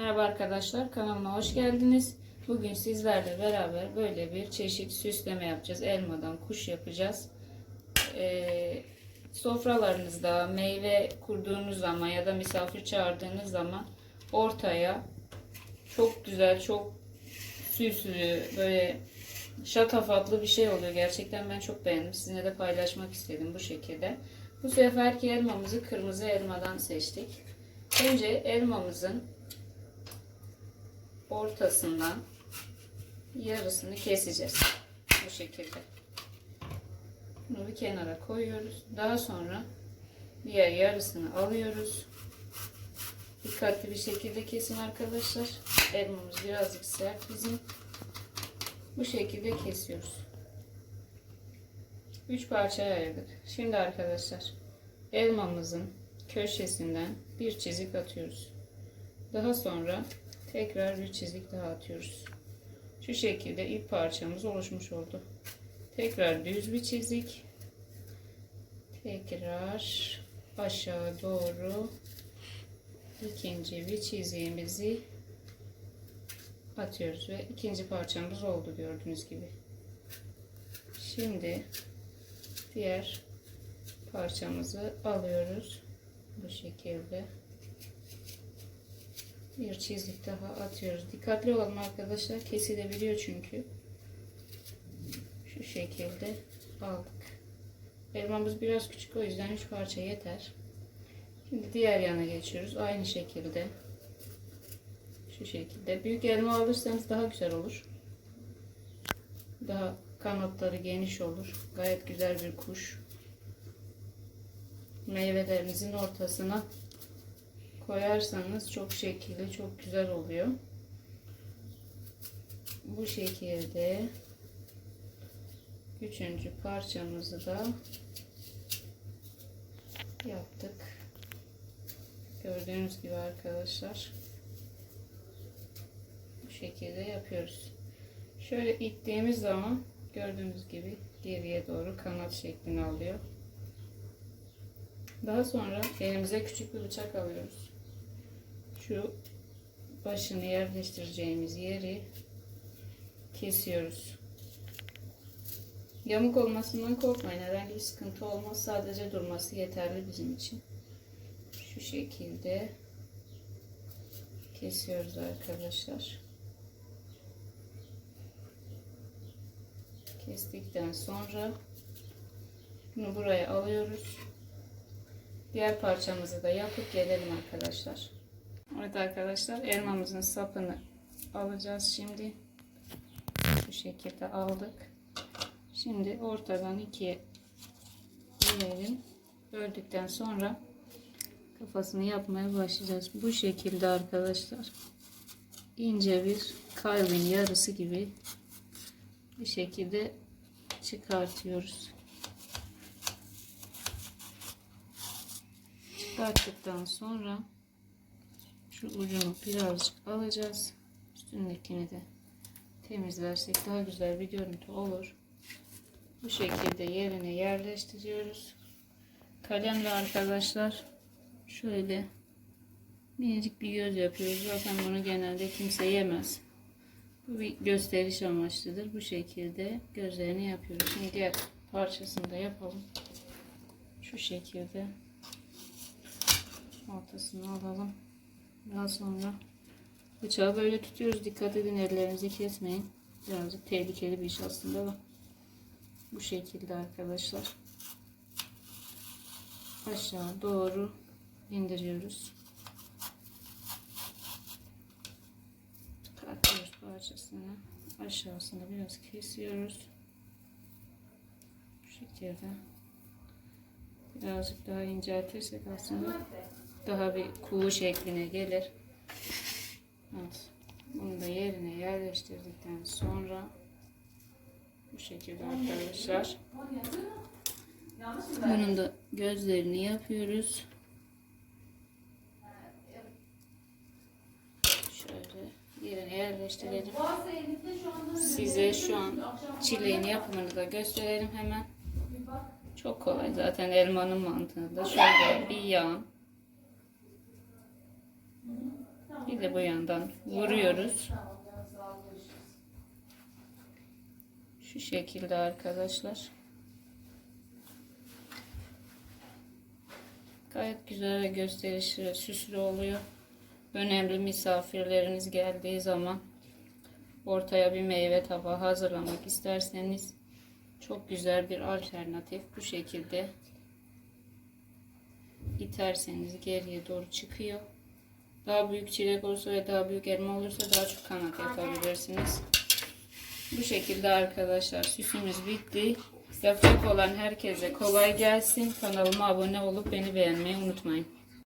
Merhaba arkadaşlar kanalıma hoş geldiniz. Bugün sizlerle beraber böyle bir çeşit süsleme yapacağız. Elmadan kuş yapacağız. Ee, sofralarınızda meyve kurduğunuz zaman ya da misafir çağırdığınız zaman ortaya çok güzel, çok süslü, böyle şatafatlı bir şey oluyor. Gerçekten ben çok beğendim. Sizinle de paylaşmak istedim bu şekilde. Bu seferki elmamızı kırmızı elmadan seçtik. Önce elmamızın ortasından yarısını keseceğiz. Bu şekilde. Bunu bir kenara koyuyoruz. Daha sonra diğer yarısını alıyoruz. Dikkatli bir şekilde kesin arkadaşlar. Elmamız birazcık sert bizim. Bu şekilde kesiyoruz. 3 parçaya ayırdık. Şimdi arkadaşlar elmamızın köşesinden bir çizik atıyoruz. Daha sonra tekrar bir çizik daha atıyoruz. Şu şekilde ip parçamız oluşmuş oldu. Tekrar düz bir çizik. Tekrar aşağı doğru ikinci bir çiziğimizi atıyoruz ve ikinci parçamız oldu gördüğünüz gibi. Şimdi diğer parçamızı alıyoruz bu şekilde bir çizik daha atıyoruz. Dikkatli olalım arkadaşlar. Kesilebiliyor çünkü. Şu şekilde aldık. Elmamız biraz küçük o yüzden 3 parça yeter. Şimdi diğer yana geçiyoruz. Aynı şekilde. Şu şekilde. Büyük elma alırsanız daha güzel olur. Daha kanatları geniş olur. Gayet güzel bir kuş. Meyvelerinizin ortasına koyarsanız çok şekilli çok güzel oluyor. Bu şekilde üçüncü parçamızı da yaptık. Gördüğünüz gibi arkadaşlar bu şekilde yapıyoruz. Şöyle ittiğimiz zaman gördüğünüz gibi geriye doğru kanat şeklini alıyor. Daha sonra elimize küçük bir bıçak alıyoruz. Şu başını yerleştireceğimiz yeri kesiyoruz. Yamuk olmasından korkmayın. Herhangi bir sıkıntı olmaz. Sadece durması yeterli bizim için. Şu şekilde kesiyoruz arkadaşlar. Kestikten sonra bunu buraya alıyoruz. Diğer parçamızı da yapıp gelelim arkadaşlar. Evet arkadaşlar elmamızın sapını alacağız şimdi. Bu şekilde aldık. Şimdi ortadan ikiye bölelim. Böldükten sonra kafasını yapmaya başlayacağız. Bu şekilde arkadaşlar. ince bir kalbin yarısı gibi bir şekilde çıkartıyoruz. Çıkarttıktan sonra şu ucunu birazcık alacağız. Üstündekini de temizlersek daha güzel bir görüntü olur. Bu şekilde yerine yerleştiriyoruz. Kalemle arkadaşlar şöyle minicik bir göz yapıyoruz. Zaten bunu genelde kimse yemez. Bu bir gösteriş amaçlıdır. Bu şekilde gözlerini yapıyoruz. Şimdi diğer parçasını da yapalım. Şu şekilde ortasını alalım. Daha sonra bıçağı böyle tutuyoruz. Dikkat edin ellerinizi kesmeyin. Birazcık tehlikeli bir iş aslında da. Bu şekilde arkadaşlar. Aşağı doğru indiriyoruz. Katıyoruz parçasını. Aşağısını biraz kesiyoruz. Bu şekilde. Birazcık daha inceltirsek aslında daha bir kuğu şekline gelir. Evet. Bunu da yerine yerleştirdikten sonra bu şekilde arkadaşlar. Bunun da gözlerini yapıyoruz. Şöyle yerine yerleştirelim. Size şu an çileğin yapımını da gösterelim hemen. Çok kolay zaten elmanın mantığında. Şöyle bir yağ Bir de bu yandan vuruyoruz. Şu şekilde arkadaşlar. Gayet güzel gösterişli, süslü oluyor. Önemli misafirleriniz geldiği zaman ortaya bir meyve tabağı hazırlamak isterseniz çok güzel bir alternatif bu şekilde iterseniz geriye doğru çıkıyor. Daha büyük çilek olursa ve daha büyük elma olursa daha çok kanat yapabilirsiniz. Bu şekilde arkadaşlar süsümüz bitti. Yapacak olan herkese kolay gelsin. Kanalıma abone olup beni beğenmeyi unutmayın.